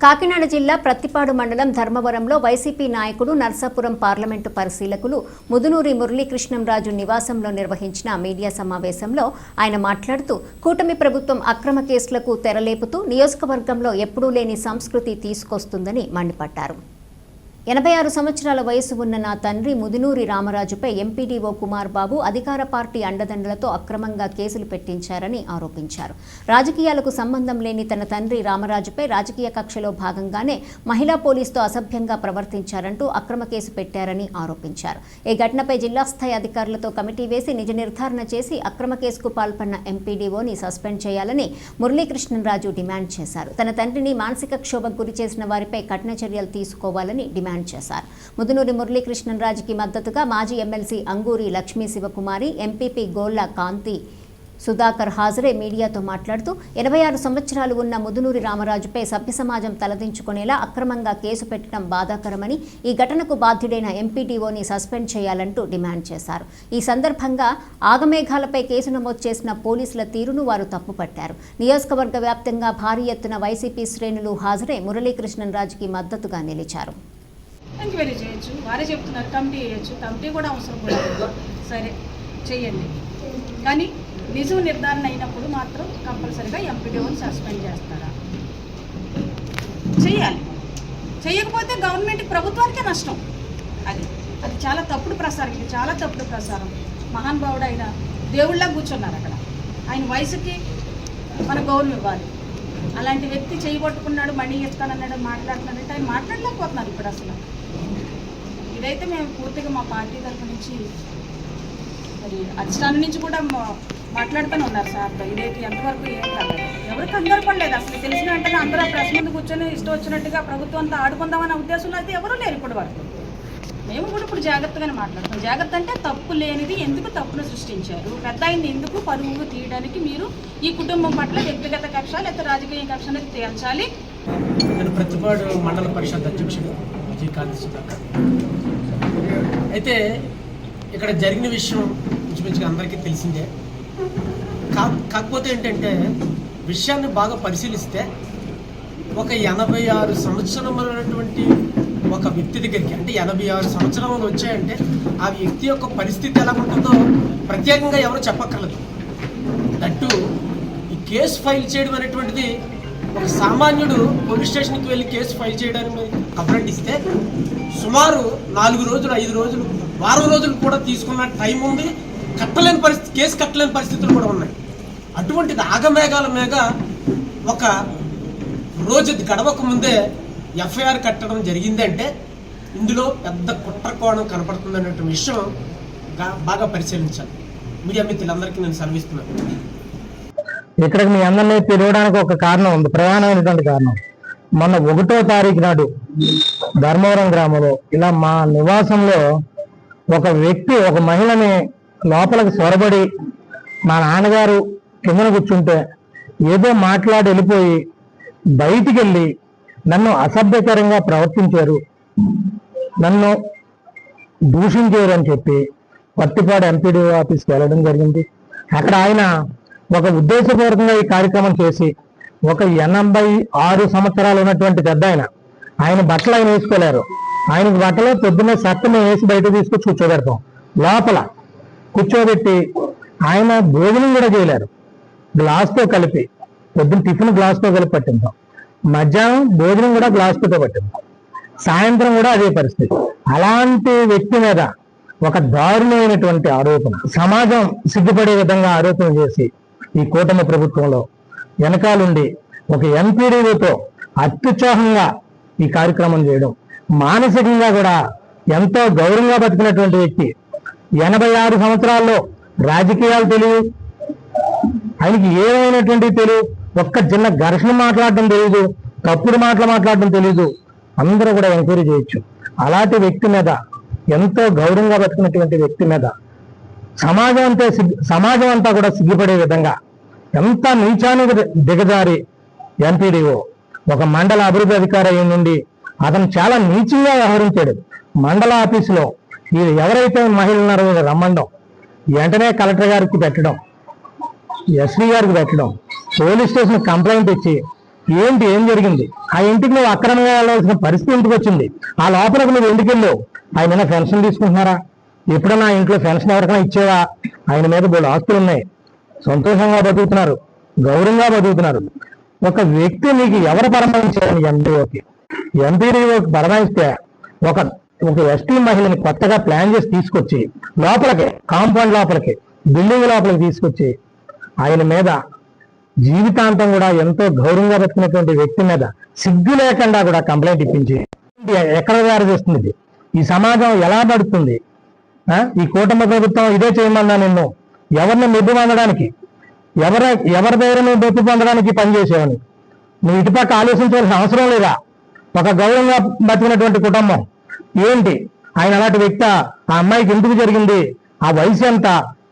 కాకినాడ జిల్లా ప్రత్తిపాడు మండలం ధర్మవరంలో వైసీపీ నాయకుడు నర్సాపురం పార్లమెంటు పరిశీలకులు ముదునూరి మురళీకృష్ణంరాజు నివాసంలో నిర్వహించిన మీడియా సమావేశంలో ఆయన మాట్లాడుతూ కూటమి ప్రభుత్వం అక్రమ కేసులకు తెరలేపుతూ నియోజకవర్గంలో ఎప్పుడూ లేని సంస్కృతి తీసుకొస్తుందని మండిపడ్డారు. ఎనభై ఆరు సంవత్సరాల వయసు ఉన్న నా తండ్రి ముదినూరి రామరాజుపై ఎంపీడీఓ కుమార్ బాబు అధికార పార్టీ అండదండలతో అక్రమంగా కేసులు పెట్టించారని ఆరోపించారు. రాజకీయాలకు సంబంధం లేని తన తండ్రి రామరాజుపై రాజకీయ కక్షలో భాగంగానే మహిళా పోలీసుతో అసభ్యంగా ప్రవర్తించారంటూ అక్రమ కేసు పెట్టారని ఆరోపించారు. ఈ ఘటనపై జిల్లా స్థాయి అధికారులతో కమిటీ వేసి నిజ నిర్ధారణ చేసి అక్రమ కేసుకు పాల్పడిన ఎంపీడీఓని సస్పెండ్ చేయాలని మురళీకృష్ణరాజు డిమాండ్ చేశారు. తన తండ్రిని మానసిక క్షోభకు గురి చేసిన వారిపై కఠిన చర్యలు తీసుకోవాలని డిమాండ్ చేశారు. ముదునూరి మురళీకృష్ణరాజుకి మద్దతుగా మాజీ ఎమ్మెల్సీ అంగూరి లక్ష్మీ శివకుమారి ఎంపీపీ గోళ్ళ కాంతి సుధాకర్ హాజరే మీడియాతో మాట్లాడుతూ ఎనభై ఆరు సంవత్సరాలు ఉన్న ముదునూరి రామరాజుపై సభ్య సమాజం తలదించుకునేలా అక్రమంగా కేసు పెట్టడం బాధాకరమని ఈ ఘటనకు బాధ్యుడైన ఎంపీటీఓని సస్పెండ్ చేయాలంటూ డిమాండ్ చేశారు. ఈ సందర్భంగా ఆగమేఘాలపై కేసు నమోదు చేసిన పోలీసుల తీరును వారు తప్పుపట్టారు. నియోజకవర్గ వ్యాప్తంగా భారీ ఎత్తున వైసీపీ శ్రేణులు హాజరే మురళీకృష్ణన్ రాజుకి మద్దతుగా నిలిచారు. ఎంక్వైరీ చేయొచ్చు. వారే చెప్తున్నారు కమిటీ వేయచ్చు కమిటీ కూడా అవసరం కూడా లేదు. సరే చెయ్యండి. కానీ నిజం నిర్ధారణ అయినప్పుడు మాత్రం కంపల్సరీగా ఎంపీడీఓని సస్పెండ్ చేస్తారా? చెయ్యాలి. చేయకపోతే గవర్నమెంట్ ప్రభుత్వానికే నష్టం. అది అది చాలా తప్పుడు ప్రసారం ఇది చాలా తప్పుడు ప్రసారం. మహానుభావుడు ఆయన దేవుళ్ళ కూర్చున్నారు అక్కడ. ఆయన వయసుకి మన గౌరవం ఇవ్వాలి. అలాంటి వ్యక్తి చేయబట్టుకున్నాడు మనీ ఇస్తానన్నాడు మాట్లాడుతున్నాడంటే ఆయన మాట్లాడలేకపోతున్నారు ఇప్పుడు అసలు. ఇదైతే మేము పూర్తిగా మా పార్టీ తరఫు నుంచి మరి అధిష్టానం నుంచి కూడా మాట్లాడుతూనే ఉన్నారు సార్. ఇదైతే ఎంతవరకు ఏం కాదు. ఎవరికి కంగారు పడలేదు. అసలు తెలిసిన వెంటనే అందరూ ఆ ప్రెస్ ముందు కూర్చొని ఇష్టం వచ్చినట్టుగా ప్రభుత్వంతో ఆడుకుందామనే ఉద్దేశంలో అయితే ఎవరూ లేరు ఇప్పటి వరకు. మేము కూడా ఇప్పుడు జాగ్రత్తగానే మాట్లాడుతాం జాగ్రత్త అంటే తప్పు లేనిది ఎందుకు తప్పును సృష్టించారు? పెద్ద అయింది ఎందుకు పరువు తీయడానికి మీరు ఈ కుటుంబం పట్ల వ్యక్తిగత కక్ష లేకపోతే రాజకీయ కక్ష అనేది తేల్చాలి? నేను ప్రతిపాడు మండల పరిషత్ అధ్యక్షుడు విజయకాంత్ సుధాకర్. అయితే ఇక్కడ జరిగిన విషయం ఇంచుమించుగా అందరికీ తెలిసిందే. కా కాకపోతే ఏంటంటే విషయాన్ని బాగా పరిశీలిస్తే ఒక ఎనభై ఆరు సంవత్సరములైనటువంటి ఒక వ్యక్తి దగ్గరికి అంటే ఎనభై ఆరు సంవత్సరములు వచ్చాయంటే ఆ వ్యక్తి యొక్క పరిస్థితి ఎలా ఉంటుందో ప్రత్యేకంగా ఎవరు చెప్పక్కర్లేదు. దట్టు ఈ కేసు ఫైల్ చేయడం అనేటువంటిది ఒక సామాన్యుడు పోలీస్ స్టేషన్కి వెళ్ళి కేసు ఫైల్ చేయడానికి కంప్లైంట్ ఇస్తే సుమారు నాలుగు రోజులు ఐదు రోజులు వారం రోజులు కూడా తీసుకున్న టైం ఉంది. కట్టలేని పరిస్థితి కేసు కట్టలేని పరిస్థితులు కూడా ఉన్నాయి. అటువంటిది ఆగమేఘాల మీద ఒక రోజు గడవక ముందే ఎఫ్ఐఆర్ కట్టడం జరిగిందంటే ఇందులో పెద్ద కుట్ర కోణం కనపడుతుంది అనే విషయం బాగా పరిశీలించాలి. మీడియా మిత్రులందరికీ నేను సెలవిస్తున్నాను. ఇక్కడికి మీ అందరినీ పిలవడానికి ఒక కారణం ఉంది ప్రధానమైనటువంటి కారణం. మొన్న ఒకటో తారీఖు నాడు ధర్మవరం గ్రామంలో ఇలా మా నివాసంలో ఒక వ్యక్తి ఒక మహిళని లోపలికి సొరబడి మా నాన్నగారు కిందన కూర్చుంటే ఏదో మాట్లాడి వెళ్ళిపోయి బయటికి వెళ్ళి నన్ను అసభ్యకరంగా ప్రవర్తించారు. నన్ను దూషించారు అని చెప్పి పత్తిపాడు ఎంపీడీ ఆఫీస్కి వెళ్ళడం జరిగింది. అక్కడ ఆయన ఒక ఉద్దేశపూర్వకంగా ఈ కార్యక్రమం చేసి ఒక ఎనభై ఆరు సంవత్సరాలు ఉన్నటువంటి పెద్ద ఆయన. ఆయన బట్టలు ఆయన వేసుకోలేరు. ఆయనకి బట్టలు పొద్దున్నే సత్త మేము వేసి బయట తీసుకొచ్చి కూర్చోబెడతాం. లోపల కూర్చోబెట్టి ఆయన భోజనం కూడా చేయలేరు. గ్లాస్తో కలిపి పొద్దున్న టిఫిన్ గ్లాస్తో కలిపి పట్టిందాం మధ్యాహ్నం భోజనం కూడా గ్లాస్తో పట్టిందాం సాయంత్రం కూడా అదే పరిస్థితి. అలాంటి వ్యక్తి మీద ఒక దారుణమైనటువంటి ఆరోపణ. సమాజం సిగ్గుపడే విధంగా ఆరోపణ చేసి ఈ కూటమి ప్రభుత్వంలో. వెనకాలండి ఒక ఎంపీడీతో అత్యుత్సాహంగా ఈ కార్యక్రమం చేయడం. మానసికంగా కూడా ఎంతో గౌరవంగా బతికినటువంటి వ్యక్తి ఎనభై ఆరు సంవత్సరాల్లో రాజకీయాలు తెలియదు. ఆయనకి ఏమైనటువంటి తెలియదు. ఒక్క చిన్న ఘర్షణ మాట్లాడడం తెలియదు. తప్పుడు మాటలు మాట్లాడడం తెలియదు. అందరూ కూడా ఎంక్వైరీ చేయొచ్చు. అలాంటి వ్యక్తి మీద ఎంతో గౌరవంగా బతికినటువంటి వ్యక్తి మీద సమాజం అంతా సమాజం అంతా కూడా సిగ్గుపడే విధంగా ఎంత నీచానికి దిగజారి ఎంపీడీఓ ఒక మండల అభివృద్ధి అధికారి అయి నుండి అతను చాలా నీచంగా వ్యవహరించాడు. మండల ఆఫీసులో ఈ ఎవరైతే మహిళలు ఉన్నారో రమ్మండం వెంటనే కలెక్టర్ గారికి పెట్టడం ఎస్పీ గారికి పెట్టడం పోలీస్ స్టేషన్ కంప్లైంట్ ఇచ్చి ఏంటి ఏం జరిగింది? ఆ ఇంటికి నువ్వు అక్రమంగా వెళ్ళవలసిన పరిస్థితి ఇంటికి వచ్చింది? ఆ లోపలకు నువ్వు ఎందుకు వెళ్ళావు? ఆయన ఏమైనా పెన్షన్ తీసుకుంటున్నారా? ఎప్పుడన్నా ఇంట్లో పెన్షన్ ఎవరికైనా ఇచ్చేవా? ఆయన మీద బోళ్ళు ఆస్తులు ఉన్నాయి. సంతోషంగా బతుకుతున్నారు. గౌరవంగా బతుకుతున్నారు. ఒక వ్యక్తి నీకు ఎవరు పరమాయించారని ఎంపీఓకి ఎంపీడీఓకి పరమాయిస్తే ఒక ఒక ఎస్టీ మహిళని కొత్తగా ప్లాన్ చేసి తీసుకొచ్చి లోపలికి కాంపౌండ్ లోపలికి బిల్డింగ్ లోపలికి తీసుకొచ్చి ఆయన మీద జీవితాంతం కూడా ఎంతో గౌరవంగా బతుకున్నటువంటి వ్యక్తి మీద సిగ్గు లేకుండా కూడా కంప్లైంట్ ఇప్పించి ఎక్కడ తయారు చేస్తుంది ఈ సమాజం ఎలా పడుతుంది ఈ కూటమి ప్రభుత్వం ఇదే చేయమన్నా నిన్ను. ఎవరిని మెప్పు పొందడానికి ఎవరి ఎవరి దగ్గర నువ్వు మెప్పు పొందడానికి పనిచేసేవని నువ్వు ఇటుపక్క ఆలోచించవలసిన అవసరం లేదా? ఒక గౌరవంగా బతికినటువంటి కుటుంబం. ఏంటి? ఆయన అలాంటి వ్యక్తి ఆ అమ్మాయికి ఎందుకు జరిగింది? ఆ వయసు ఎంత?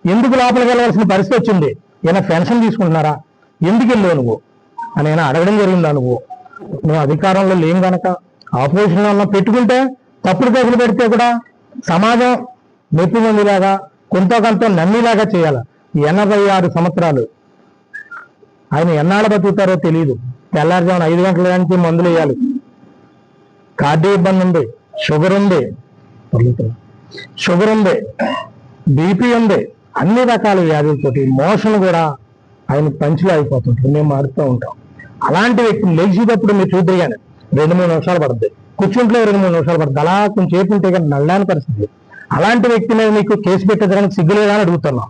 ఎందుకు లోపలికి వెళ్ళవలసిన పరిస్థితి వచ్చింది? ఏమైనా పెన్షన్ తీసుకుంటున్నారా? ఎందుకు వెళ్ళావు నువ్వు? అని ఆయన అడగడం జరిగిందా నువ్వు? నువ్వు అధికారంలో లేం గనక. ఆపోజిషన్లో పెట్టుకుంటే తప్పుడు కేసులు పెడితే కూడా సమాజం మెప్పు పొందేలాగా కొంత కొంత నమ్మేలాగా చేయాలి. ఎనభై ఆరు సంవత్సరాలు. ఆయన ఎన్నాళ్ళు బతుకుతారో తెలియదు తెల్లారుజామున ఐదు గంటల నుంచి మందులు వేయాలి. కార్డీ ఇబ్బంది ఉంది. షుగర్ ఉంది. షుగర్ ఉంది. బీపీ ఉంది. అన్ని రకాల వ్యాధులతోటి మోషన్ కూడా ఆయన పంచులు అయిపోతుంటారు. మేము మారుతూ ఉంటాం. అలాంటి వ్యక్తిని లేచేటప్పుడు మీరు చూద్దరు కానీ రెండు మూడు నిమిషాలు పడుతుంది కూర్చుంట్లో రెండు మూడు నిమిషాలు పడుతుంది అలా కొంచెం చేపు ఉంటే కానీ నల్లాని పరిస్థితి. అలాంటి వ్యక్తి మీద మీకు కేసు పెట్టడానికి సిగ్గులేదా అని అడుగుతున్నాం.